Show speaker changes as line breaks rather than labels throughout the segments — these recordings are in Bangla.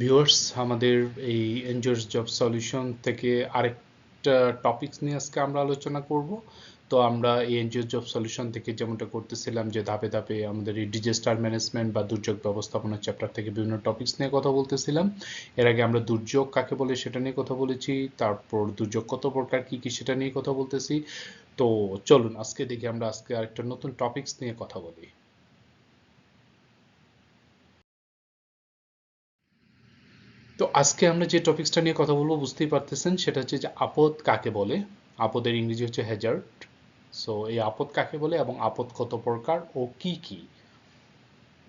ভিউয়ার্স আমাদের এই এনজিওস জব সলিউশন থেকে আরেকটা টপিকস নিয়ে আজকে আমরা আলোচনা করব। তো আমরা এই এনজিও জব সলিউশন থেকে যেমনটা করতেছিলাম যে ধাপে ধাপে আমাদের এই ডিজাস্টার ম্যানেজমেন্ট বা দুর্যোগ ব্যবস্থাপনা চ্যাপ্টার থেকে বিভিন্ন টপিকস নিয়ে কথা বলতেছিলাম। এর আগে আমরা দুর্যোগ কাকে বলে সেটা নিয়ে কথা বলেছি, তারপর দুর্যোগ কত প্রকার, কি কি সেটা নিয়ে কথা বলতেছি। তো চলুন, আজকে দেখি আমরা আজকে আরেকটা নতুন টপিকস নিয়ে কথা বলি। তো আজকে আমরা যে টপিকসটা নিয়ে কথা বলব বুঝতেই পারতেছেন, সেটা হচ্ছে যে আপদ কাকে বলে? আপদের ইংরেজি হচ্ছে হ্যাজার্ড সো এই আপদ কাকে বলে এবং আপদ কত প্রকার ও কি কি?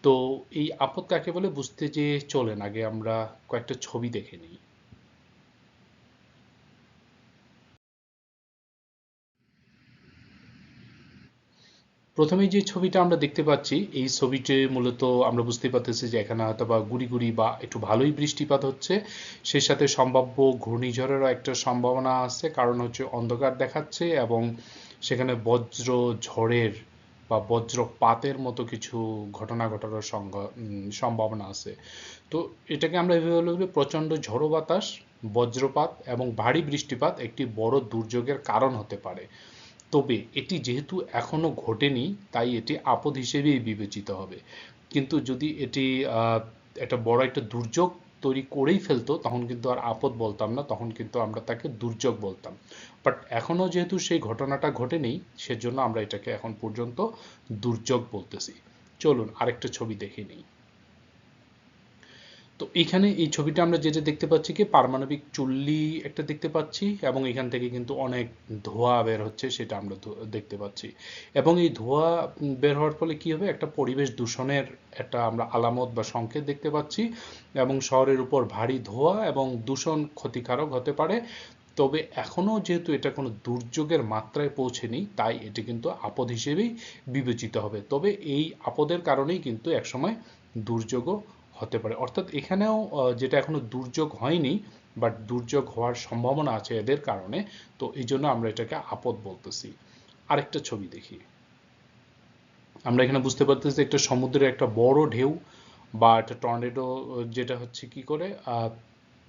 তো এই আপদ কাকে বলে বুঝতে যে চলেন, আগে আমরা কয়েকটা ছবি দেখে নিই। প্রথমে যে ছবিটা আমরা দেখতে পাচ্ছি, এই ছবিটি মূলত আমরা বুঝতে পারতেছি যে এখানে হয়তো বা গুড়ি গুড়ি বা একটু ভালোই বৃষ্টিপাত হচ্ছে। সেই সাথে সম্ভাব্য ঘূর্ণিঝড়েরও একটা সম্ভাবনা আছে, কারণ হচ্ছে অন্ধকার দেখাচ্ছে এবং সেখানে বজ্র ঝড়ের বা বজ্রপাতের মতো কিছু ঘটনা ঘটানোর সম্ভাবনা আছে। তো এটাকে আমরা এভাবে বলব প্রচণ্ড ঝড়ো বাতাস, বজ্রপাত এবং ভারী বৃষ্টিপাত একটি বড় দুর্যোগের কারণ হতে পারে। তবে এটি যেহেতু এখনও ঘটেনি, তাই এটি আপদ হিসেবেই বিবেচিত হবে। কিন্তু যদি এটি একটা বড় একটা দুর্যোগ তৈরি করেই ফেলতো, তখন কিন্তু আর আপদ বলতাম না, তখন কিন্তু আমরা তাকে দুর্যোগ বলতাম। বাট এখনও যেহেতু সেই ঘটনাটা ঘটেনি, সেজন্য আমরা এটাকে এখন পর্যন্ত দুর্যোগ বলতেছি। চলুন আরেকটা ছবি দেখে নিই। তো এখানে এই ছবিটা আমরা যেটা দেখতে পাচ্ছি কি, পারমাণবিক চুল্লি একটা দেখতে পাচ্ছি এবং এখান থেকে কিন্তু অনেক ধোঁয়া বের হচ্ছে সেটা আমরা দেখতে পাচ্ছি। এবং এই ধোঁয়া বের হওয়ার ফলে কি হবে? একটা পরিবেশ দূষণের একটা আমরা আলামত বা সংকেত দেখতে পাচ্ছি এবং শহরের উপর ভারী ধোঁয়া এবং দূষণ ক্ষতিকারক হতে পারে। তবে এখনও যেহেতু এটা কোনো দুর্যোগের মাত্রায় পৌঁছেনি, তাই এটি কিন্তু আপদ হিসেবেই বিবেচিত হবে। তবে এই আপদের কারণেই কিন্তু একসময় দুর্যোগও হতে পারে। অর্থাৎ এখানেও যেটা এখনও দুর্যোগ হয়নি বাট দুর্যোগ হওয়ার সম্ভাবনা আছে এদের কারণে, তো এই জন্য আমরা এটাকে আপদ বলতেছি। আরেকটা ছবি দেখি। আমরা এখানে বুঝতে পারতেছি একটা সমুদ্রের একটা বড় ঢেউ বা একটা টর্নেডো, যেটা হচ্ছে কি করে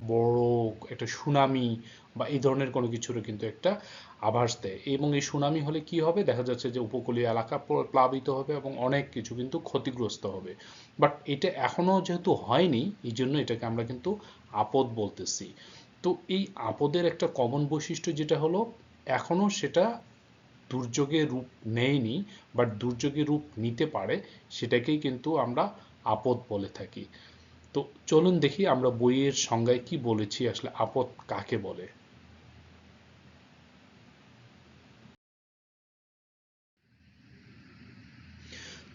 বড় একটা সুনামি বা এই ধরনের কোনো কিছুরও কিন্তু একটা আভাস দেয়। এবং এই সুনামি হলে কি হবে? দেখা যাচ্ছে যে উপকূলীয় এলাকা প্লাবিত হবে এবং অনেক কিছু কিন্তু ক্ষতিগ্রস্ত হবে। বাট এটা এখনও যেহেতু হয়নি, এই জন্য এটাকে আমরা কিন্তু আপদ বলতেছি। তো এই আপদের একটা কমন বৈশিষ্ট্য যেটা হলো, এখনও সেটা দুর্যোগের রূপ নেয়নি বাট দুর্যোগের রূপ নিতে পারে, সেটাকেই কিন্তু আমরা আপদ বলে থাকি। তো চলুন দেখি আমরা বইয়ের সংজ্ঞায় কি বলেছি, আসলে আপদ কাকে বলে?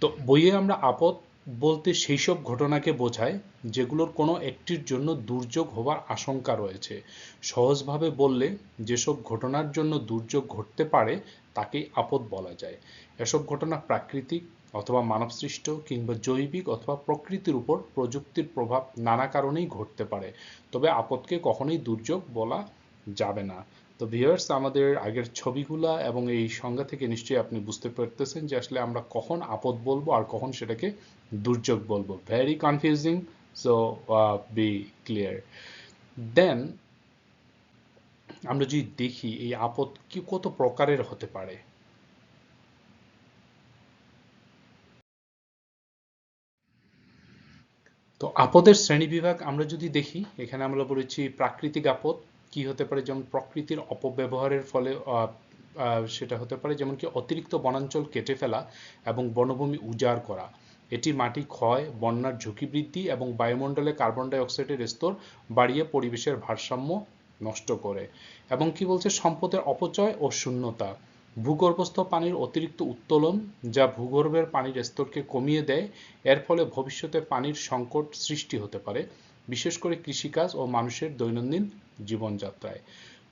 তো বইয়ে আমরা আপদ বলতে সেই সব ঘটনাকে বোঝায় যেগুলোর কোনো একটির জন্য দুর্যোগ হবার আশঙ্কা রয়েছে। সহজভাবে বললে যেসব ঘটনার জন্য দুর্যোগ ঘটতে পারে তাকেই আপদ বলা যায়। এসব ঘটনা প্রাকৃতিক অথবা মানবসৃষ্ট কিংবা জৈবিক অথবা প্রকৃতির উপর প্রযুক্তির প্রভাব নানা কারণেই ঘটতে পারে। তবে আপদকে কখনোই দুর্যোগ বলা যাবে না। তো ভিউয়ার্স আমাদের আগের ছবিগুলা এবং এই সংজ্ঞা থেকে নিশ্চয়ই আপনি বুঝতে পারতেছেন যে আসলে আমরা কখন আপদ বলব আর কখন সেটাকে দুর্যোগ বলব। Very confusing so be clear then আমরা যদি দেখি এই আপদ কি কত প্রকারের হতে পারে? তো আপদের শ্রেণীবিভাগ আমরা যদি দেখি, এখানে আমরা বলেছি প্রাকৃতিক আপদ, কি হতে পারে? যেমন প্রকৃতির অপব্যবহারের ফলে সেটা হতে পারে। যেমন কি অতিরিক্ত বনাঞ্চল কেটে ফেলা এবং বনভূমি উজাড় করা। এটি মাটি, ক্ষয়, বন্যার ঝুঁকি বৃদ্ধি এবং বায়ুমণ্ডলে কার্বন ডাই অক্সাইডের স্তর বাড়িয়ে পরিবেশের ভারসাম্য নষ্ট করে। এবং কি বলছে? সম্পদের অপচয় ও শূন্যতা। ভূগর্ভস্থ পানির অতিরিক্ত উত্তোলন যা ভূগর্ভের পানির স্তরকে কমিয়ে দেয়, এর ফলে ভবিষ্যতে পানির সংকট সৃষ্টি হতে পারে, বিশেষ করে কৃষিকাজ ও মানুষের দৈনন্দিন জীবনযাত্রায়।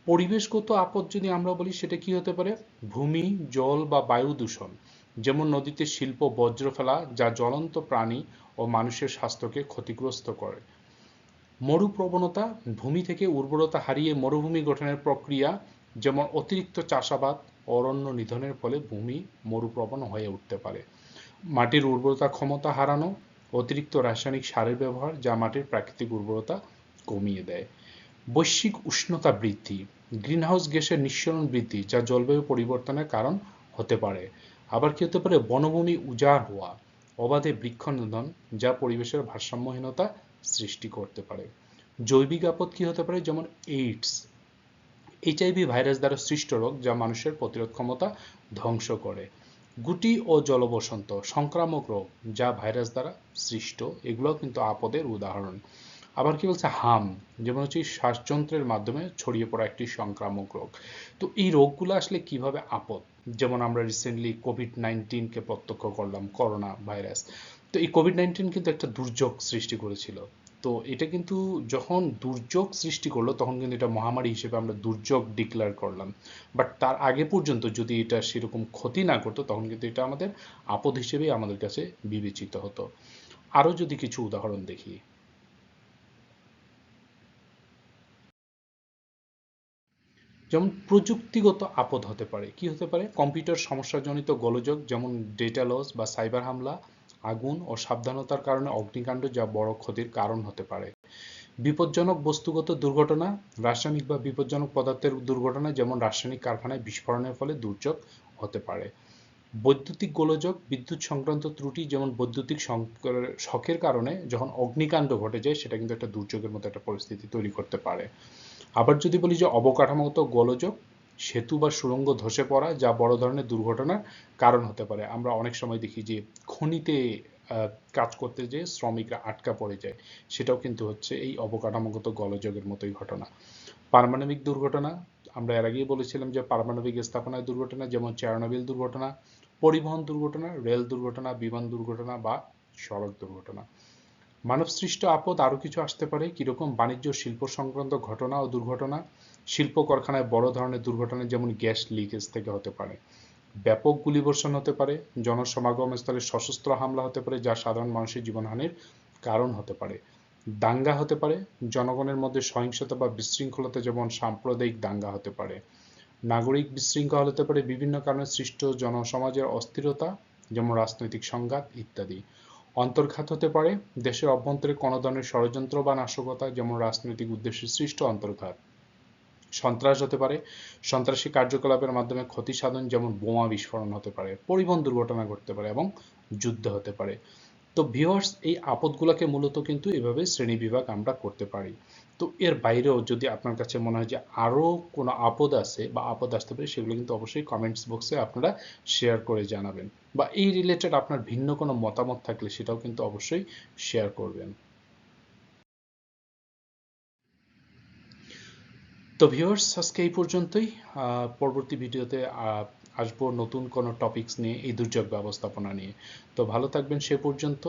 পরিবেশগত আপদ যদি আমরা বলি, সেটা কি হতে পারে? ভূমি, জল বা বায়ু দূষণ, যেমন নদীতে শিল্প বজ্র ফেলা যা জ্বলন্ত প্রাণী ও মানুষের স্বাস্থ্যকে ক্ষতিগ্রস্ত করে। মরু প্রবণতা, ভূমি থেকে উর্বরতা হারিয়ে মরুভূমি গঠনের প্রক্রিয়া, যেমন অতিরিক্ত চাষাবাদ অরণ্য নিধনের ফলে ভূমি মরুপ্রবণ হয়ে উঠতে পারে। মাটির উর্বরতা ক্ষমতা হারানো, অতিরিক্ত রাসায়নিক সারের ব্যবহার যা মাটির প্রাকৃতিক উর্বরতা কমিয়ে দেয়। বৈশ্বিক উষ্ণতা বৃদ্ধি, গ্রিনহাউস গ্যাসের নিঃসরণ বৃদ্ধি যা জলবায়ু পরিবর্তনের কারণ হতে পারে। আবার কি হতে পারে? বনভূমি উজাড় হওয়া, অবাধে বৃক্ষনিধন যা পরিবেশের ভারসাম্যহীনতা সৃষ্টি করতে পারে। জৈবিক আপদ কি হতে পারে? যেমন এইডস। এইচআইভি ভাইরাস দ্বারা সৃষ্ট রোগ যা মানুষের প্রতিরোধ ক্ষমতা ধ্বংস করে। গুটি ও জলবসন্ত, সংক্রামক রোগ যা ভাইরাস দ্বারা সৃষ্ট এগুলো কিন্তু আপদের উদাহরণ। আবার কি বলছে? হাম, যেমন হচ্ছে শ্বাসযন্ত্রের মাধ্যমে ছড়িয়ে পড়া একটি সংক্রামক রোগ। তো এই রোগগুলো আসলে কীভাবে আপদ? যেমন আমরা রিসেন্টলি কোভিড নাইন্টিনকে প্রত্যক্ষ করলাম করোনা ভাইরাস তো এই কোভিড নাইন্টিন কিন্তু একটা দুর্যোগ সৃষ্টি করেছিল। তো এটা কিন্তু যখন দুর্যোগ সৃষ্টি করল, তখন কিন্তু এটা মহামারী হিসেবে আমরা দুর্যোগ ডিক্লেয়ার করলাম। বাট তার আগে পর্যন্ত যদি এটা সেরকম ক্ষতি না করতো, তখন কিন্তু এটা আমাদের আপদ হিসেবেই আমাদের কাছে বিবেচিত হতো। আরও যদি কিছু উদাহরণ দেখি। যেমন প্রযুক্তিগত আপদ হতে পারে। কি হতে পারে? কম্পিউটার সমস্যাজনিত গোলযোগ, যেমন ডেটা লস বা সাইবার হামলা আগুন ও সাবধানতার কারণে অগ্নিকাণ্ড যা বড় ক্ষতির কারণ হতে পারে। বিপজ্জনক বস্তুগত দুর্ঘটনা, রাসায়নিক বা বিপজ্জনক পদার্থের দুর্ঘটনা যেমন রাসায়নিক কারখানায় বিস্ফোরণের ফলে দুর্যোগ হতে পারে। বৈদ্যুতিক গোলযোগ, বিদ্যুৎ সংক্রান্ত ত্রুটি যেমন বৈদ্যুতিক শখের কারণে যখন অগ্নিকাণ্ড ঘটে যায়, সেটা কিন্তু একটা দুর্যোগের মতো একটা পরিস্থিতি তৈরি করতে পারে। আবার যদি বলি যে অবকাঠামোগত গোলযোগ সেতু বা সুড়ঙ্গ ধসে পড়া যা বড় ধরনের দুর্ঘটনার কারণ হতে পারে। আমরা অনেক সময় দেখি যে খনিতে কাজ করতে যেয়ে শ্রমিকরা আটকা পড়ে যায়। সেটাও কিন্তু হচ্ছে এই অবকাঠামোগত গলযোগের মতোই ঘটনা। পারমাণবিক দুর্ঘটনা, আমরা এর আগেই বলেছিলাম যে পারমাণবিক স্থাপনায় দুর্ঘটনা, যেমন চেরনোবিল দুর্ঘটনা, পরিবহন দুর্ঘটনা, রেল দুর্ঘটনা, বিমান দুর্ঘটনা বা সড়ক দুর্ঘটনা। মানবসৃষ্ট আপদ আরও কিছু আসতে পারে। কীরকম বাণিজ্য শিল্প সংক্রান্ত ঘটনা ও দুর্ঘটনা? শিল্প কারখানায় বড় ধরনের দুর্ঘটনা যেমন গ্যাস লিকেজ থেকে হতে পারে, ব্যাপক গুলিবর্ষণ হতে পারে, জনসমাগম স্থলে সশস্ত্র হামলা হতে পারে, যা সাধারণ মানুষের জীবনহানির কারণ হতে পারে। দাঙ্গা হতে পারে, জনগণের মধ্যে সহিংসতা বা বিশৃঙ্খলতা যেমন সাম্প্রদায়িক দাঙ্গা হতে পারে। নাগরিক বিশৃঙ্খলা হতে পারে, বিভিন্ন কারণে সৃষ্ট জনসমাজের অস্থিরতা, যেমন রাজনৈতিক সংঘাত ইত্যাদি। অন্তর্ঘাত হতে পারে। দেশের অভ্যন্তরে কোনো ধরনের ষড়যন্ত্র বা নাশকতা যেমন রাজনৈতিক উদ্দেশ্যে সৃষ্ট অন্তর্ঘাত। সন্ত্রাস হতে পারে। সন্ত্রাসী কার্যকলাপের মাধ্যমে ক্ষতি সাধন যেমন বোমা বিস্ফোরণ হতে পারে, পরিবহন দুর্ঘটনা ঘটতে পারে এবং যুদ্ধ হতে পারে। তো ভিওয়ার্স এই আপদগুলোকে মূলত কিন্তু এভাবে শ্রেণি বিভাগ আমরা করতে পারি। তো এর বাইরেও যদি আপনার কাছে মনে হয় যে আরও কোনো আপদ আছে বা আপদ আসতে পারে, সেগুলো কিন্তু অবশ্যই কমেন্টস বক্সে আপনারা শেয়ার করে জানাবেন। বা এই রিলেটেড আপনার ভিন্ন কোনো মতামত থাকলে সেটাও কিন্তু অবশ্যই শেয়ার করবেন। তো ভিউয়ার্স আজকে এই পর্যন্তই। পরবর্তী ভিডিওতে আসব নতুন কোনো টপিকস নিয়ে এই দুর্যোগ ব্যবস্থাপনা নিয়ে। তো ভালো থাকবেন সে পর্যন্ত।